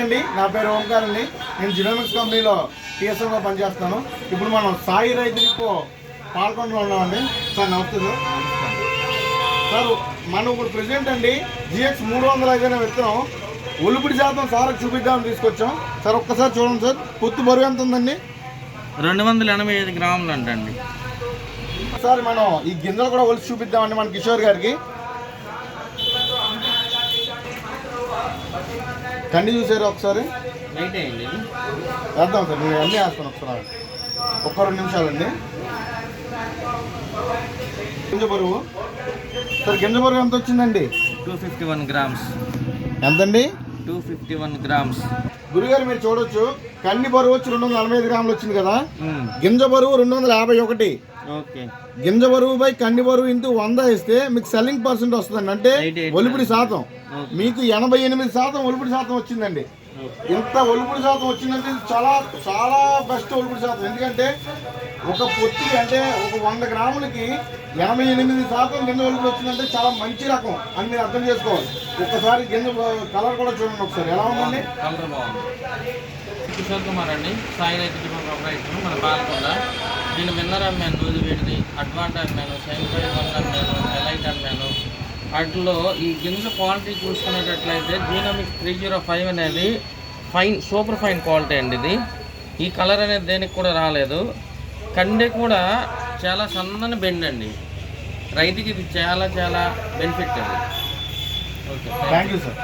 అండి. నా పేరు ఓంకార్ అండి. నేను జినోమిక్స్ కంపెనీలో టీఎస్ఎంగా పనిచేస్తాను ఇప్పుడు మనం సాయి రైతులకు పాల్గొండలో ఉన్నామండి సార్ నమస్తే సార్. సార్ మనం ఇప్పుడు ప్రెసెంట్ అండి జిఎక్స్ మూడు వందల ఐదు విత్తనం. ఒలిపిడి శాతం సార్ చూపిద్దామని తీసుకొచ్చాం. సార్ ఒక్కసారి చూడండి సార్. పొత్తు బరువు ఎంత ఉందండి? రెండు వందల ఎనభై ఐదు గ్రాములు అంటండి. సార్ మనం ఈ గింజలు కూడా ఒలిచి చూపిద్దామండి మన కిషోర్ గారికి. కండి చూసారు ఒకసారి. వేద్దాం సార్ నేను అన్నీ వేస్తాను ఒకసారి. ఒక్క రెండు నిమిషాలండి. గింజ బరువు. సార్ గింజ బరువు ఎంత వచ్చిందండి? టూ ఫిఫ్టీ వన్ గ్రామ్స్ ఎంతండి? టూ ఫిఫ్టీ వన్ గ్రామ్స్ గురుగారు మీరు చూడొచ్చు. కంది బరువు వచ్చి రెండు వందల నలభై ఐదు గ్రాములు వచ్చింది కదా? మ్మ్. గింజ బరువు రెండు వందల యాభై ఒకటి. ఓకే గింజ బరువు బై కంది బరువు ఇంటూ వంద వేస్తే మీకు సెల్లింగ్ పర్సెంట్ వస్తుందండి. అంటే ఒలిపిడి శాతం. మీకు ఎనభై ఎనిమిది శాతం ఒలిపిడి శాతం వచ్చిందండి. ఇంత ఒలుపుడి శాతం వచ్చిందంటే చాలా చాలా బెస్ట్ ఒలుపుడి శాతం. ఎందుకంటే ఒక పొత్తికి అంటే ఒక వంద గ్రాములకి ఎనభై ఎనిమిది శాతం గింజ ఒలుపుడి వచ్చిందంటే చాలా మంచి రకం అని మీరు అర్థం చేసుకోవాలి. ఒక్కసారి గింజ కలర్ కూడా చూడండి ఒకసారి. ఎలా ఉందండి? కలర్ బాగుంది. కిషోర్ కుమార్ అండి. సాయి రైతు డిపో ప్రొపరైటర్ మన పాలకొండ నేను విన్నర్ అమ్మాను రోజు వీటిది అడ్వాంట్ అమ్మాను సైన్ ఫైవ్ వన్ అమ్మాను ఎలైట్ అమ్మాను వాటిలో ఈ గిన్నెల క్వాలిటీ చూసుకునేటట్లయితే జీనోమిక్స్ త్రీ జీరో ఫైవ్ అనేది ఫైన్ సూపర్ ఫైన్ క్వాలిటీ అండి ఇది. ఈ కలర్ అనేది దేనికి కూడా రాలేదు. కండె కూడా చాలా సన్నని బెండ్ అండి. రైతుకి ఇది చాలా చాలా బెనిఫిట్ అండి. Okay thank you sir